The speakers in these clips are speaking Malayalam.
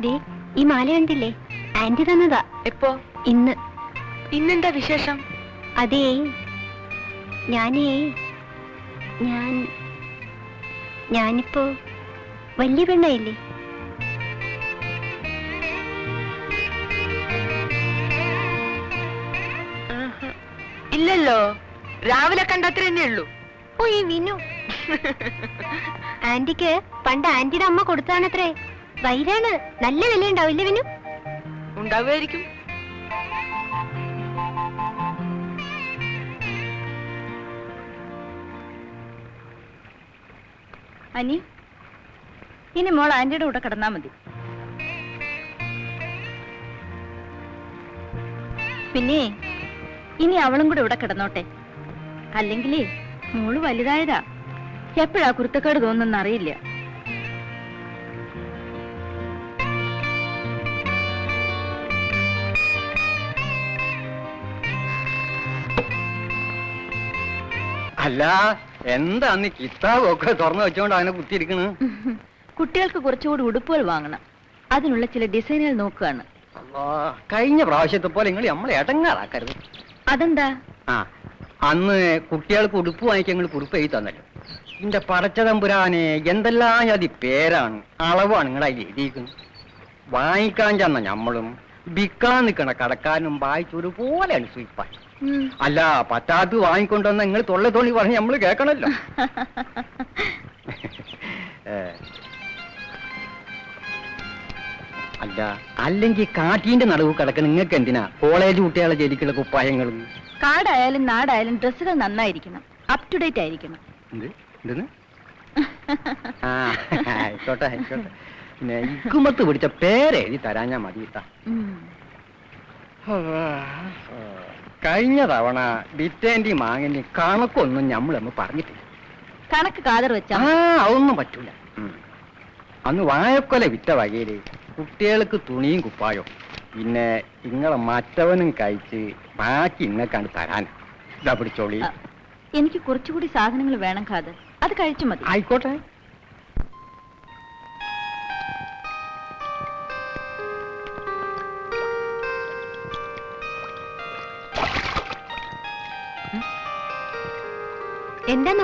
ദേ ഈ മാല കണ്ടില്ലേ? ആന്റി തന്നതാ. എപ്പോ? ഇന്ന്. ഇന്നെന്താ വിശേഷം? അതേ. ഞാനേ ഞാൻ ഞാനിപ്പോ വലിയ പെണ്ണായില്ലേ? ഇല്ലല്ലോ. രാവിലെ കണ്ടത്ര തന്നെ ഉള്ളൂ. ഓ ഈ വിനു. ആന്റിക്ക് പണ്ട് ആന്റിയുടെ അമ്മ കൊടുത്താണത്രേ വൈരാണ്. നല്ല വില ഉണ്ടാവില്ലേ വിനു? ഉണ്ടാവുമായിരിക്കും. അനി ഇനി മോൾ ആന്റിയുടെ കൂടെ കിടന്നാ മതി. പിന്നെ ഇനി അവളും കൂടെ ഇവിടെ കിടന്നോട്ടെ. അല്ലെങ്കിലേ മോൾ വലുതായതാ. എപ്പോഴാ കുരുത്തക്കേട് തോന്നുന്ന അല്ല എന്താ അന്ന് കിതാബൊക്കെ തുറന്നു വെച്ചോണ്ട് അവനെ കുത്തിയിരിക്കണ്? കുട്ടികൾക്ക് കുറച്ചുകൂടി ഉടുപ്പുകൾ വാങ്ങണം. അതിനുള്ള ചില ഡിസൈനുകൾ നോക്കുകയാണ്. അല്ലാ, കഴിഞ്ഞ പ്രാവശ്യത്തെ പോലെ നിങ്ങൾ നമ്മളെ ഇടങ്ങാറാക്കരുത് അതെന്താ? ആ അന്ന് കുട്ടികൾക്ക് ഉടുപ്പ് വാങ്ങിക്കാൻ നിങ്ങൾ കുറിപ്പ് എഴുതി തന്നല്ലോ. എന്റെ പടച്ചതമ്പുരാനെ എന്തെല്ലാം അതി പേരാണ് അളവാണ് നിങ്ങൾ അതിൽ എഴുതിയിരിക്കുന്നത്. വാങ്ങിക്കാൻ ചെന്ന ഞമ്മളും വിൽക്കാൻ നിൽക്കണ കടക്കാരനും വായിച്ചൊരുപോലെയാണ് അനുസരിപ്പാൻ. അല്ല പറ്റാത്ത വാങ്ങിക്കൊണ്ടുവന്ന നിങ്ങൾ തൊള്ളി തോണി പറഞ്ഞ് നമ്മൾ കേൾക്കണല്ലോ. അല്ല അല്ലെങ്കിൽ കാറ്റീന്റെ നടുവ് കിടക്കുന്ന നിങ്ങൾക്ക് എന്തിനാ? കോളേജ് കുട്ടികളെ ജയിലിക്കുള്ള കുപ്പായങ്ങളും കാടായാലും നാടായാലും ഡ്രസ്സുകൾ നന്നായിരിക്കണം. അപ് ടു ഡേറ്റ് ആയിരിക്കണം. ആ ആയിക്കോട്ടെ ആയിക്കോട്ടെ. പിന്നെ ഇക്കുമത്ത് പിടിച്ച പേരെഴുതി തരാൻ ഞാൻ മതി കേട്ടാ. കഴിഞ്ഞ തവണ ബിറ്റേന്റെ മാങ്ങന്റെയും കണക്കൊന്നും നമ്മൾ പറഞ്ഞിട്ടില്ല. കണക്ക് കാതർ വെച്ചാ? ആ അതൊന്നും പറ്റൂല. ഉം. അന്ന് വാഴക്കൊല വിറ്റ വകയിൽ കുട്ടികൾക്ക് തുണിയും കുപ്പായോ. പിന്നെ ഇങ്ങളെ മറ്റവനും കഴിച്ച് ബാക്കി ഇങ്ങക്കാണ് തരാൻ ഇതാ പിടിച്ചോളി. എനിക്ക് കുറച്ചുകൂടി സാധനങ്ങൾ വേണം കാതർ അത് കഴിച്ചു മതി. ആയിക്കോട്ടെ.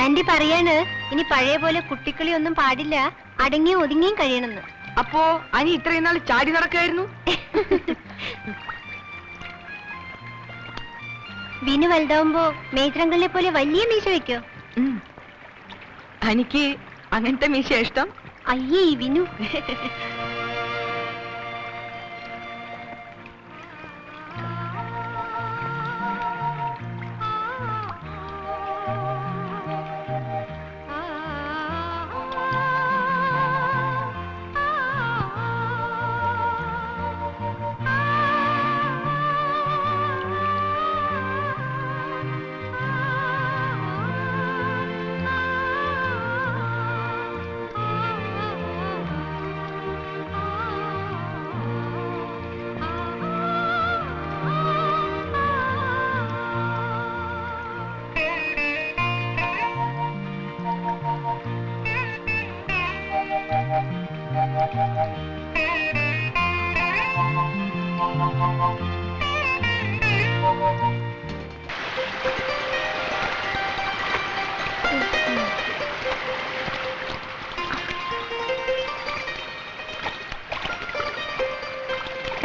ആന്റി പറയാണ് ഇനി പഴയ പോലെ കുട്ടിക്കളി ഒന്നും പാടില്ല. അടങ്ങിയും ഒതുങ്ങിയും കഴിയണമെന്ന്. അപ്പോ അനി ഇത്രയും നാൾ ചാടി നടക്കായിരുന്നു? വിനു വലുതാവുമ്പോ മേത്രങ്ങളിലെ പോലെ വലിയ മീശ വെക്കോ? അനിക്ക് അങ്ങനത്തെ മീശ ഇഷ്ടം? അയ്യേ വിനു.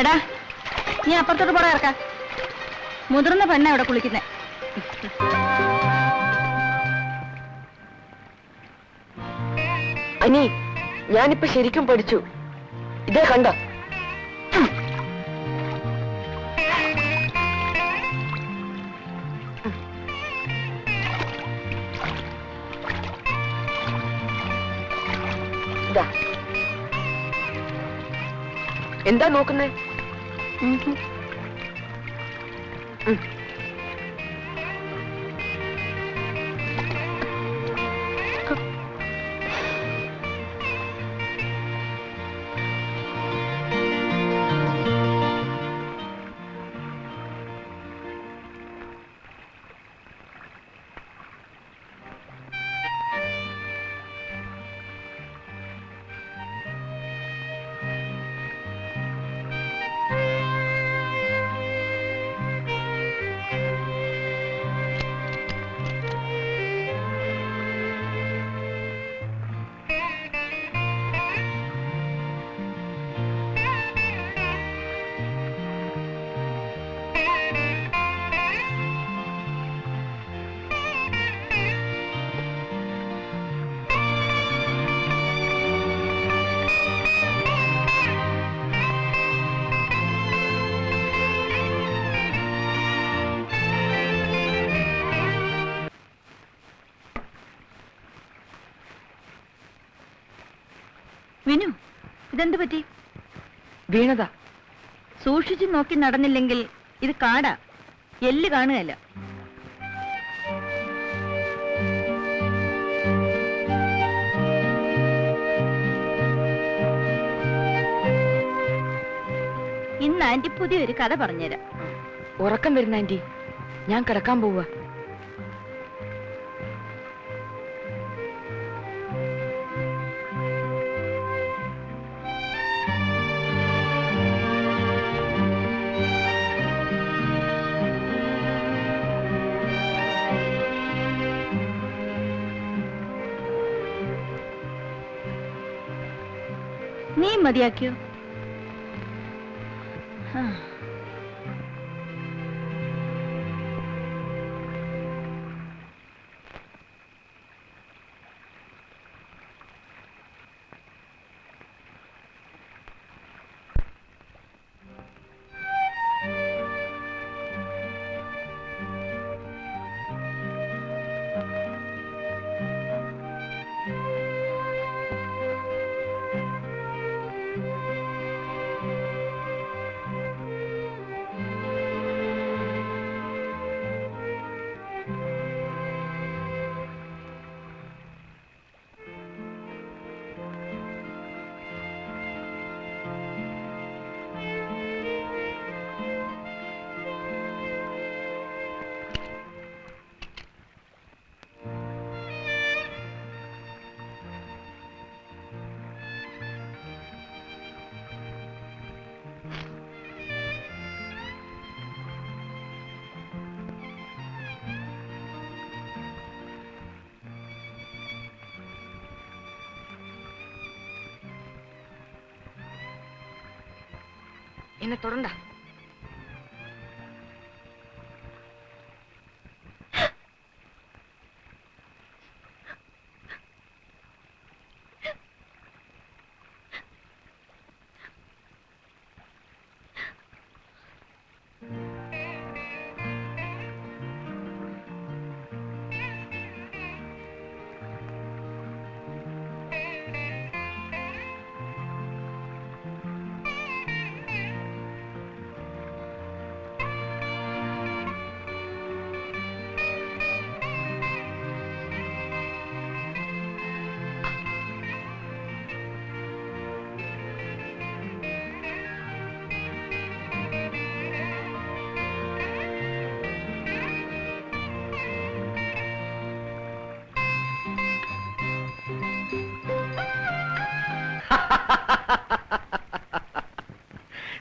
എടാ നീ അപ്പുറത്തോട്ട് പോടാ ഇറക്ക. മുതിർന്ന പെണ്ണ ഇവിടെ കുളിക്കുന്നേ. അനി ഞാനിപ്പോ ശരിക്കും പഠിച്ചു. ഇതേ കണ്ട? എന്താ നോക്കുന്നേ? വിനു ഇതെന്ത് പറ്റി? വീണതാ. സൂക്ഷിച്ചു നോക്കി നടന്നില്ലെങ്കിൽ ഇത് കാടാ. എല്ല് കാണുകയല്ല. ഇന്ന് ആന്റി പുതിയൊരു കഥ പറഞ്ഞുതരാം. ഉറക്കം വരുന്ന ആന്റി ഞാൻ കിടക്കാൻ പോവാ നീ മതിയാക്കിയോ ആ. എന്നെ തൊടണ്ട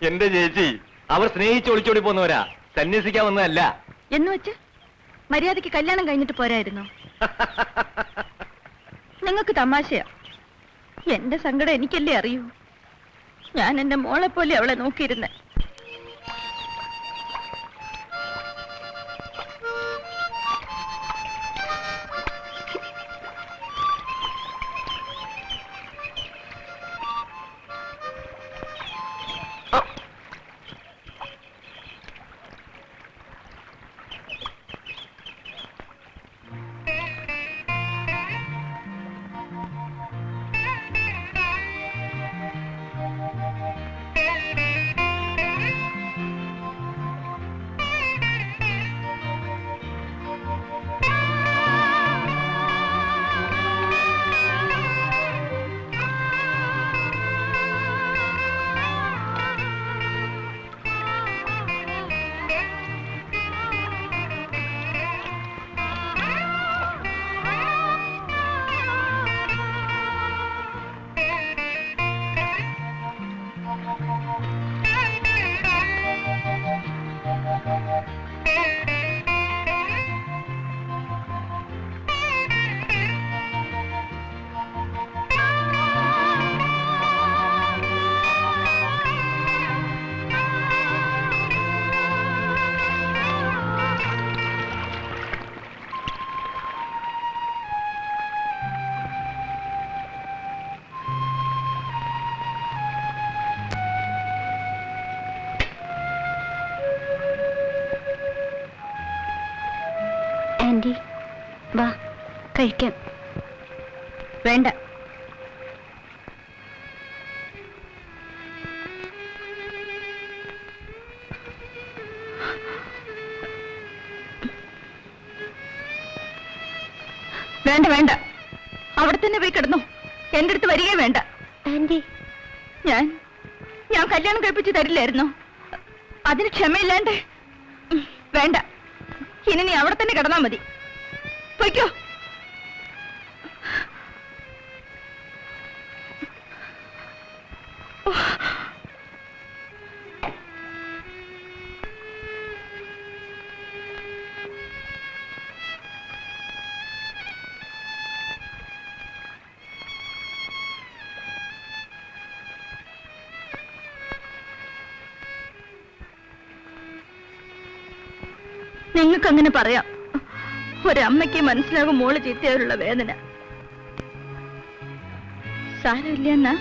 എന്റെ ചേച്ചി അവർ സ്നേഹിച്ച് ഒളിച്ചോടി പോന്നവരാ സന്യസിക്കാൻ വന്നതല്ല. എന്ന് വെച്ച്? മര്യാദയ്ക്ക് കല്യാണം കഴിഞ്ഞിട്ട് പോരായിരുന്നു? നിങ്ങൾക്ക് തമാശയാ. എന്റെ സങ്കടം എനിക്കല്ലേ അറിയൂ? ഞാൻ എന്റെ മോളെ പോലെ അവളെ നോക്കിയിരുന്നെ. Bye. ആന്റി വാ കഴിക്കാം. വേണ്ട. വേണ്ട വേണ്ട. അവിടെ തന്നെ പോയി കിടന്നു. എന്റെ അടുത്ത് വരികയും വേണ്ട. ആന്റി ഞാൻ ഞാൻ കല്യാണം കഴിപ്പിച്ച് തരില്ലായിരുന്നു? അതിന് ക്ഷമയില്ലാണ്ട്. വേണ്ട. ഇനി നീ അവിടെ തന്നെ കിടന്നാ മതി. പൊയ്ക്കോ. നിങ്ങൾക്ക് അങ്ങനെ പറയാം. ഒരമ്മയ്ക്ക് മനസ്സിലാകും മോൾ ചീത്തയായുള്ള വേദന. സാരമില്ല എന്നാ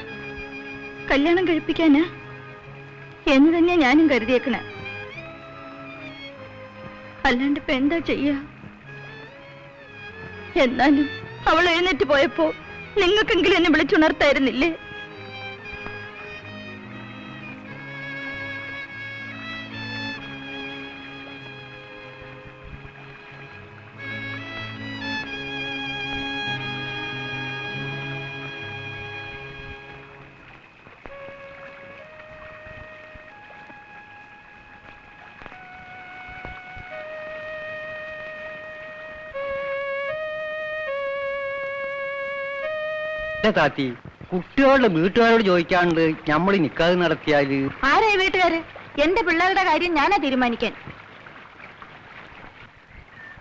കല്യാണം കഴിപ്പിക്കാനാ? എന്ന് തന്നെയാ ഞാനും കരുതിയേക്കണേ. അല്ലാണ്ട് ഇപ്പൊ എന്താ ചെയ്യ? എന്നാലും അവൾ എഴുന്നേറ്റ് പോയപ്പോ നിങ്ങൾക്കെങ്കിലും എന്നെ വിളിച്ചുണർത്തായിരുന്നില്ലേ? താത്തി കുട്ടികളുടെ വീട്ടുകാരോട് ചോദിക്കാണ്ട് നമ്മൾ നിക്കാതെ നടത്തിയാൽ. ആരായി വീട്ടുകാര്? എന്റെ പിള്ളേരുടെ കാര്യം ഞാനാ തീരുമാനിക്കാൻ.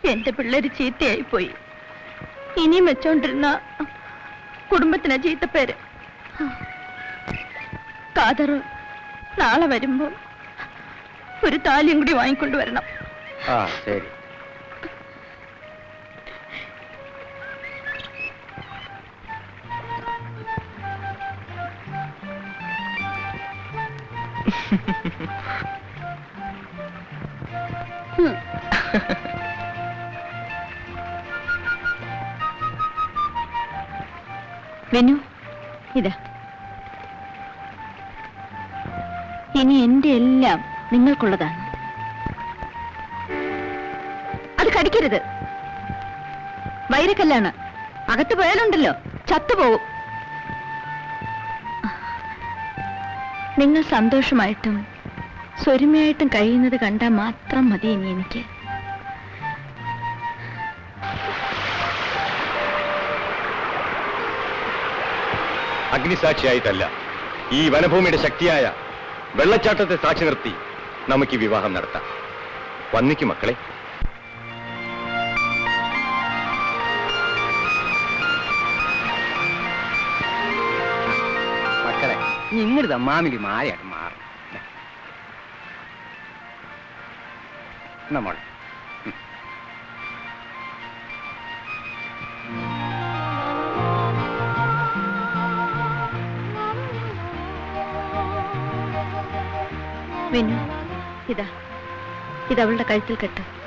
എന്റെ പിള്ളേര് ചീത്തയായി പോയി ഇനിയും വെച്ചോണ്ടിരുന്ന കുടുംബത്തിന് പേര് കാതർ നാളെ വരുമ്പോ ഒരു താലിയും കൂടി വാങ്ങിക്കൊണ്ടുവരണം ആ ശരി. വെനു ഇതാ. ഇനി എന്റെ എല്ലാം നിങ്ങൾക്കുള്ളതാണ്. അത് കടിക്കരുത്. വൈരക്കല്ലാണ്. അകത്ത് പോയാലുണ്ടല്ലോ ചത്തുപോകും നിങ്ങൾ സന്തോഷമായിട്ടും സ്വരുമയായിട്ടും കഴിയുന്നത് കണ്ടാൽ മാത്രം മതി ഇനി എനിക്ക്. അഗ്നിസാക്ഷിയായിട്ടല്ല ഈ വനഭൂമിയുടെ ശക്തിയായ വെള്ളച്ചാട്ടത്തെ സാക്ഷി നിർത്തി നമുക്ക് വിവാഹം നടത്താം. വന്നിക്ക് മക്കളെ. ഇങ്ങോട്ട് മാമിലി മാലയായിട്ട് മാറും. നമ്മൾ വിനു ഇതാ. ഇതവളുടെ കഴുത്തിൽ കെട്ട്.